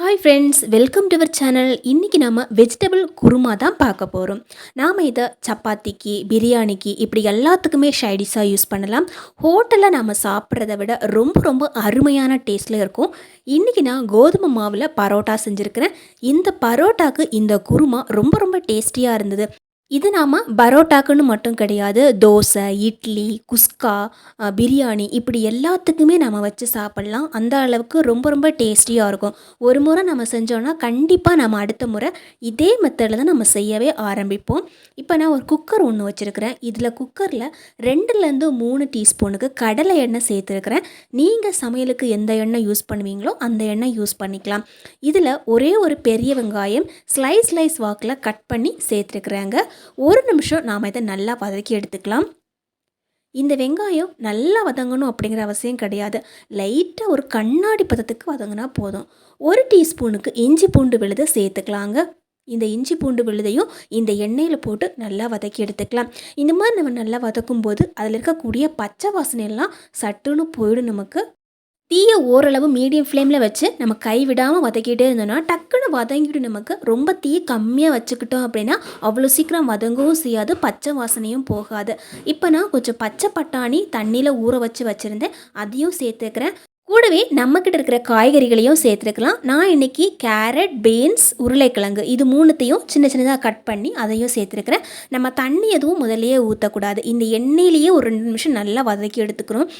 Hi friends welcome to our channel இன்றைக்கி நம்ம vegetable kurma தான் பார்க்க போகிறோம் நாம் இதை சப்பாத்திக்கு பிரியாணிக்கு இப்படி எல்லாத்துக்குமே ஷைடிஷாக யூஸ் பண்ணலாம். ஹோட்டலில் நாம் சாப்பிட்றத விட ரொம்ப ரொம்ப அருமையான டேஸ்ட்டில் இருக்கும். இன்றைக்கி நான் கோதுமை மாவில் பரோட்டா செஞ்சுருக்கிறேன். இந்த பரோட்டாக்கு இந்த குருமா ரொம்ப ரொம்ப டேஸ்டியாக இருந்தது. இது நாம் பரோட்டாக்குன்னு மட்டும் கிடையாது. தோசை இட்லி குஸ்கா பிரியாணி இப்படி எல்லாத்துக்குமே நம்ம வச்சு சாப்பிட்லாம். அந்த அளவுக்கு ரொம்ப ரொம்ப டேஸ்டியாக இருக்கும். ஒரு முறை நம்ம செஞ்சோன்னா கண்டிப்பாக நம்ம அடுத்த முறை இதே மெத்தடில் தான் நம்ம செய்யவே ஆரம்பிப்போம். இப்போ நான் ஒரு குக்கர் ஒன்று வச்சுருக்கிறேன். இதில் குக்கரில் ரெண்டுலேருந்து மூணு டீஸ்பூனுக்கு கடலை எண்ணெய் சேர்த்துருக்குறேன். நீங்கள் சமையலுக்கு எந்த எண்ணெய் யூஸ் பண்ணுவீங்களோ அந்த எண்ணெய் யூஸ் பண்ணிக்கலாம். இதில் ஒரே ஒரு பெரிய வெங்காயம் ஸ்லைஸ் ஸ்லைஸ் வாக்கில் கட் பண்ணி சேர்த்துருக்குறாங்க. ஒரு நிமிஷம் நாம் இதை நல்லா வதக்கி எடுத்துக்கலாம். இந்த வெங்காயம் நல்லா வதங்கணும் அப்படிங்கிற அவசியம் கிடையாது. லைட்டாக ஒரு கண்ணாடி பதத்துக்கு வதங்கினா போதும். ஒரு டீஸ்பூனுக்கு இஞ்சி பூண்டு விழுதை சேர்த்துக்கலாங்க. இந்த இஞ்சி பூண்டு விழுதையும் இந்த எண்ணெயில் போட்டு நல்லா வதக்கி எடுத்துக்கலாம். இந்த மாதிரி நம்ம நல்லா வதக்கும் போது அதில் இருக்கக்கூடிய பச்சை வாசனை எல்லாம் சட்டுன்னு போயிடும் நமக்கு. தீயை ஓரளவு மீடியம் ஃப்ளேமில் வச்சு நம்ம கை விடாமல் வதக்கிட்டே இருந்தோம்னா டக்குன்னு வதங்கிடும் நமக்கு ரொம்ப தீ கம்மியாக வச்சுக்கிட்டோம் அப்படின்னா அவ்வளோ சீக்கிரம் வதங்கவும் செய்யாது பச்சை வாசனையும் போகாது. இப்போ நான் கொஞ்சம் பச்சை பட்டாணி தண்ணியில் ஊற வச்சு வச்சுருந்தேன். அதையும் சேர்த்துக்கிறேன். கூடவே நம்மக்கிட்ட இருக்கிற காய்கறிகளையும் சேர்த்துருக்கலாம் நான் இன்றைக்கி கேரட் பீன்ஸ் உருளைக்கிழங்கு இது மூணுத்தையும் சின்ன சின்னதாக கட் பண்ணி அதையும் சேர்த்துருக்கிறேன். நம்ம தண்ணி எதுவும் முதலையே ஊற்றக்கூடாது இந்த எண்ணெயிலேயே ஒரு ரெண்டு நிமிஷம் நல்லா வதக்கி எடுத்துக்கிறோம்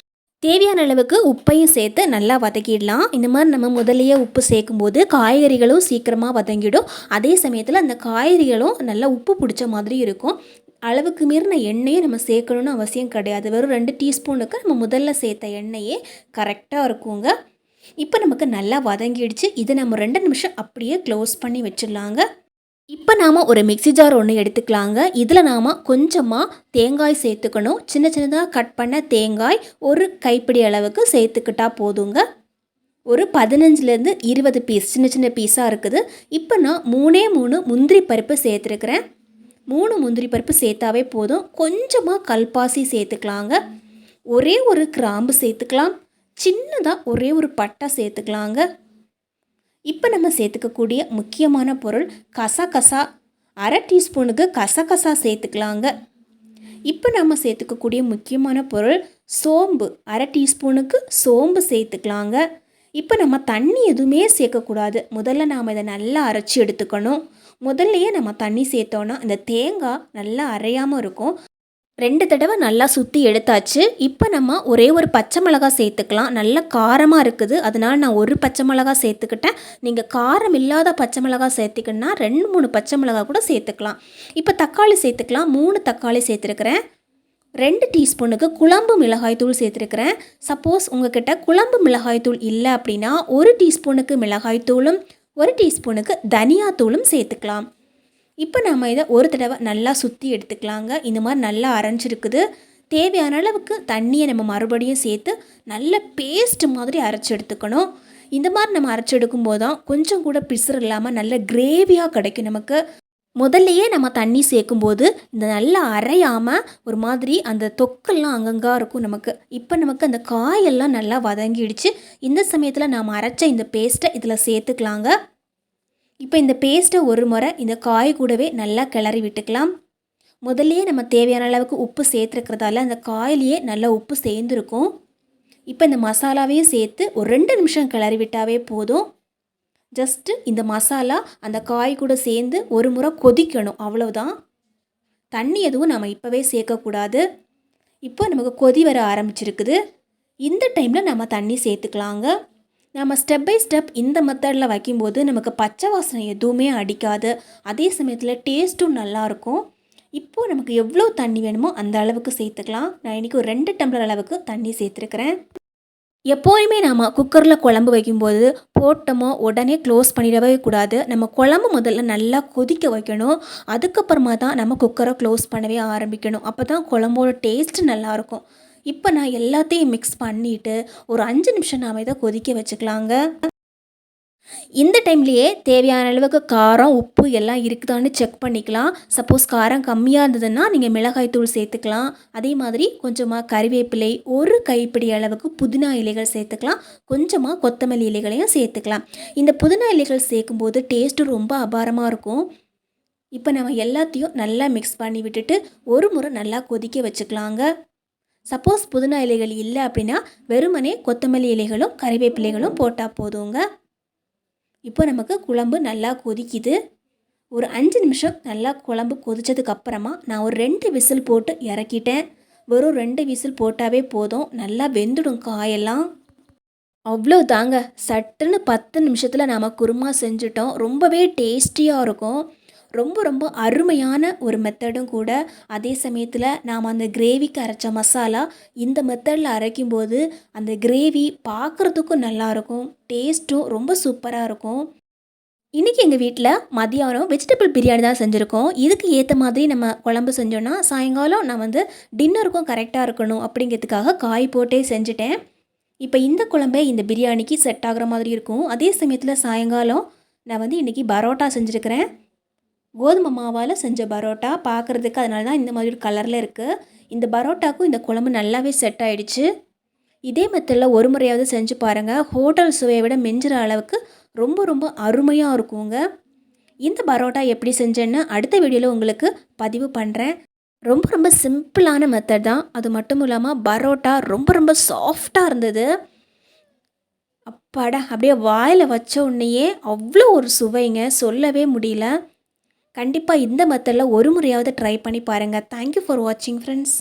தேவையான அளவுக்கு உப்பையும் சேர்த்து நல்லா வதக்கிடலாம். இந்த மாதிரி நம்ம முதலையே உப்பு சேர்க்கும்போது காய்கறிகளும் சீக்கிரமாக வதங்கிடும். அதே சமயத்தில் அந்த காய்கறிகளும் நல்லா உப்பு பிடிச்ச மாதிரி இருக்கும். அளவுக்கு மீறின எண்ணெயை நம்ம சேர்க்கணும்னு அவசியம் கிடையாது. வெறும் ரெண்டு டீஸ்பூனுக்கு நம்ம முதல்ல சேர்த்த எண்ணெயே கரெக்டாக இருக்குங்க. இப்போ நமக்கு நல்லா வதங்கிடுச்சு. இதை நம்ம ரெண்டு நிமிஷம் அப்படியே க்ளோஸ் பண்ணி வச்சிடலாங்க. இப்போ நாம் ஒரு மிக்ஸி ஜார் ஒன்று எடுத்துக்கலாங்க. இதில் நாம் கொஞ்சமாக தேங்காய் சேர்த்துக்கணும். சின்ன சின்னதாக கட் பண்ண தேங்காய் ஒரு கைப்பிடி அளவுக்கு சேர்த்துக்கிட்டா போதுங்க. ஒரு பதினஞ்சுலேருந்து இருபது பீஸ் சின்ன சின்ன பீஸாக இருக்குது. இப்போ நான் மூணே மூணு முந்திரி பருப்பு சேர்த்துருக்குறேன். மூணு முந்திரி பருப்பு சேர்த்தாவே போதும். கொஞ்சமாக கல்பாசி சேர்த்துக்கலாங்க. ஒரே ஒரு கிராம்பு சேர்த்துக்கலாம். சின்னதாக ஒரே ஒரு பட்டை சேர்த்துக்கலாங்க. இப்போ நம்ம சேர்த்துக்கக்கூடிய முக்கியமான பொருள் கசகசா. அரை டீஸ்பூனுக்கு கசகசா சேர்த்துக்கலாங்க. இப்போ நம்ம சேர்த்துக்கக்கூடிய முக்கியமான பொருள் சோம்பு. அரை டீஸ்பூனுக்கு சோம்பு சேர்த்துக்கலாங்க. இப்போ நம்ம தண்ணி எதுவுமே சேர்க்கக்கூடாது. முதல்ல நாம் இதை நல்லா அரைச்சி எடுத்துக்கணும். முதல்லையே நம்ம தண்ணி சேர்த்தோன்னா இந்த தேங்காய் நல்லா அரையாமல் இருக்கும். ரெண்டு தடவை நல்லா சுற்றி எடுத்தாச்சு. இப்போ நம்ம ஒரே ஒரு பச்சை மிளகாய் சேர்த்துக்கலாம். நல்ல காரமாக இருக்குது. அதனால் நான் ஒரு பச்சை மிளகாய் சேர்த்துக்கிட்டேன். நீங்கள் காரம் இல்லாத பச்சை மிளகாய் சேர்த்துக்கணுன்னா ரெண்டு மூணு பச்சை மிளகாய் கூட சேர்த்துக்கலாம். இப்போ தக்காளி சேர்த்துக்கலாம். மூணு தக்காளி சேர்த்துருக்கிறேன். ரெண்டு டீஸ்பூனுக்கு குழம்பு மிளகாய்த்தூள் சேர்த்துருக்கிறேன். சப்போஸ் உங்ககிட்ட குழம்பு மிளகாய்த்தூள் இல்லை அப்படின்னா ஒரு டீஸ்பூனுக்கு மிளகாய்த்தூளும் ஒரு டீஸ்பூனுக்கு தனியாத்தூளும் சேர்த்துக்கலாம். இப்போ நம்ம இதை ஒரு தடவை நல்லா சுற்றி எடுத்துக்கலாங்க. இந்த மாதிரி நல்லா அரைஞ்சிருக்குது. தேவையான அளவுக்கு தண்ணியை நம்ம மறுபடியும் சேர்த்து நல்ல பேஸ்ட் மாதிரி அரைச்சி எடுத்துக்கணும். இந்த மாதிரி நம்ம அரைச்சி எடுக்கும்போது தான் கொஞ்சம் கூட பிசுறு இல்லாமல் நல்ல கிரேவியாக கிடைக்கும் நமக்கு. முதல்லையே நம்ம தண்ணி சேர்க்கும்போது இந்த நல்லா அரையாமல் ஒரு மாதிரி அந்த தொக்கெல்லாம் அங்கங்கா இருக்கும் நமக்கு. இப்போ நமக்கு அந்த காயெல்லாம் நல்லா வதங்கிடுச்சு. இந்த சமயத்தில் நாம் அரைச்ச இந்த பேஸ்ட்டை இதில் சேர்த்துக்கலாங்க. இப்போ இந்த பேஸ்ட்டை ஒரு முறை இந்த காய் கூடவே நல்லா கிளறி விட்டுக்கலாம். முதல்லையே நம்ம தேவையான அளவுக்கு உப்பு சேர்த்துருக்கிறதால அந்த காயிலேயே நல்லா உப்பு சேர்ந்துருக்கும். இப்போ இந்த மசாலாவையும் சேர்த்து ஒரு ரெண்டு நிமிஷம் கிளறி விட்டாவே போதும். ஜஸ்ட்டு இந்த மசாலா அந்த காய் கூட சேர்ந்து ஒரு முறை கொதிக்கணும் அவ்வளோதான் தண்ணி எதுவும் நம்ம இப்போவே சேர்க்கக்கூடாது. இப்போ நமக்கு கொதி வர ஆரம்பிச்சிருக்குது. இந்த டைமில் நம்ம தண்ணி சேர்த்துக்கலாங்க. நம்ம ஸ்டெப் பை ஸ்டெப் இந்த மெத்தடில் வைக்கும்போது நமக்கு பச்சை வாசனை எதுவுமே அடிக்காது. அதே சமயத்தில் டேஸ்ட்டும் நல்லாயிருக்கும் இப்போது நமக்கு எவ்வளோ தண்ணி வேணுமோ அந்த அளவுக்கு சேர்த்துக்கலாம். நான் இன்றைக்கி ஒரு ரெண்டு டம்ளர் அளவுக்கு தண்ணி சேர்த்துருக்குறேன். எப்போயுமே நாம் குக்கரில் குழம்பு வைக்கும்போது போட்டோமோ உடனே க்ளோஸ் பண்ணிடவே கூடாது. நம்ம குழம்பு முதல்ல நல்லா கொதிக்க வைக்கணும். அதுக்கப்புறமா தான் நம்ம குக்கரை க்ளோஸ் பண்ணவே ஆரம்பிக்கணும். அப்போ தான் குழம்போட டேஸ்ட் நல்லாயிருக்கும் இப்போ நான் எல்லாத்தையும் மிக்ஸ் பண்ணிவிட்டு ஒரு அஞ்சு நிமிஷம் நாம் இதை கொதிக்க வச்சுக்கலாங்க. இந்த டைம்லேயே தேவையான அளவுக்கு காரம் உப்பு எல்லாம் இருக்குதான்னு செக் பண்ணிக்கலாம். சப்போஸ் காரம் கம்மியாக இருந்ததுன்னா நீங்கள் மிளகாய் தூள் சேர்த்துக்கலாம். அதே மாதிரி கொஞ்சமாக கறிவேப்பிலை ஒரு கைப்பிடி அளவுக்கு புதினா இலைகள் சேர்த்துக்கலாம். கொஞ்சமாக கொத்தமல்லி இலைகளையும் சேர்த்துக்கலாம். இந்த புதினா இலைகள் சேர்க்கும்போது டேஸ்ட்டு ரொம்ப அபாரமாக இருக்கும். இப்போ நம்ம எல்லாத்தையும் நல்லா மிக்ஸ் பண்ணி விட்டுட்டு ஒரு முறை நல்லா கொதிக்க வச்சுக்கலாங்க. சப்போஸ் புதினா இலைகள் இல்லை அப்படின்னா வெறுமனே கொத்தமல்லி இலைகளும் கறிவேப்பிலைகளும் போட்டால் போதுங்க. இப்போ நமக்கு குழம்பு நல்லா கொதிக்குது. ஒரு அஞ்சு நிமிஷம் நல்லா குழம்பு கொதித்ததுக்கப்புறமா நான் ஒரு ரெண்டு விசில் போட்டு இறக்கிட்டேன். வெறும் ரெண்டு விசில் போட்டாவே போதும். நல்லா வெந்துடும் காயெல்லாம். அவ்வளோ தாங்க சட்டுன்னு பத்து நிமிஷத்தில் நாம் குருமா செஞ்சுட்டோம். ரொம்பவே டேஸ்டியாக இருக்கும். ரொம்ப ரொம்ப அருமையான ஒரு மெத்தடும் கூட. அதே சமயத்தில் நாம் அந்த கிரேவிக்கு அரைச்ச மசாலா இந்த மெத்தடில் அரைக்கும்போது அந்த கிரேவி பார்க்குறதுக்கும் நல்லாயிருக்கும் டேஸ்ட்டும் ரொம்ப சூப்பராக இருக்கும். இன்றைக்கி எங்கள் வீட்டில் மதியானம் வெஜிடபிள் பிரியாணி தான் செஞ்சுருக்கோம். இதுக்கு ஏற்ற மாதிரி நம்ம குழம்பு செஞ்சோன்னா சாயங்காலம் நான் வந்து டின்னருக்கும் கரெக்டாக இருக்கணும் அப்படிங்கிறதுக்காக காய் போட்டே செஞ்சுட்டேன். இப்போ இந்த குழம்பே இந்த பிரியாணிக்கு செட் ஆகிற மாதிரி இருக்கும். அதே சமயத்தில் சாயங்காலம் நான் வந்து இன்றைக்கி பரோட்டா செஞ்சுருக்கிறேன். கோதுமை மாவால் செஞ்ச பரோட்டா பார்க்குறதுக்கு அதனால தான் இந்த மாதிரி ஒரு கலரில் இருக்குது இந்த பரோட்டாக்கும் இந்த குழம்பு நல்லாவே செட் ஆகிடுச்சு இதே மெத்தடில் ஒரு முறையாவது செஞ்சு பாருங்கள் ஹோட்டல் சுவையை விட மெஞ்சுற அளவுக்கு ரொம்ப ரொம்ப அருமையாக இருக்குங்க. இந்த பரோட்டா எப்படி செஞ்சேன்னு அடுத்த வீடியோவில் உங்களுக்கு பதிவு பண்ணுறேன் ரொம்ப ரொம்ப சிம்பிளான மெத்தட் தான். அது மட்டும் இல்லாமல் பரோட்டா ரொம்ப ரொம்ப சாஃப்டாக இருந்தது. அப்பாடா அப்படியே வாயில் வச்ச உடனேயே அவ்வளோ ஒரு சுவைங்க. சொல்லவே முடியல. கண்டிப்பாக இந்த மெத்தடில் ஒரு முறையாவது ட்ரை பண்ணி பாருங்கள் தேங்க்யூ ஃபார் வாட்சிங் ஃப்ரெண்ட்ஸ்